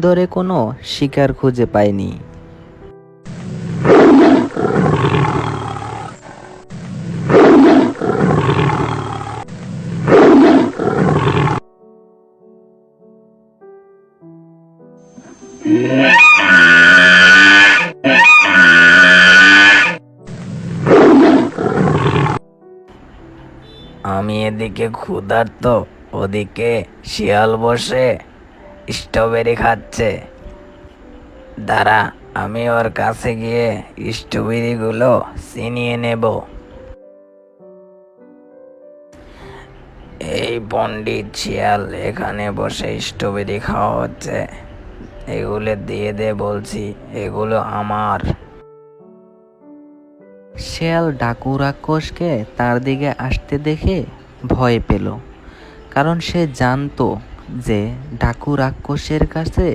ধরে কোনো শিকার খুঁজে পায়নি আমি এদিকে ক্ষুধার্ত ওদিকে শিয়াল বসে। স্ট্রবেরি খাচ্ছে। দাঁড়া, আমি ওর কাছে গিয়ে স্ট্রবেরিগুলো ছিনিয়ে নেব। এই পণ্ডিত শিয়াল এখানে বসে স্ট্রবেরি খাওয়া হচ্ছে। এগুলো দিয়ে দে বলছি, এগুলো আমার। শিয়াল ডাকু রাক্ষসকে তার দিকে আসতে দেখে ভয় পেল, কারণ সে জানতো যে ডাকু রাক্ষসের কাছে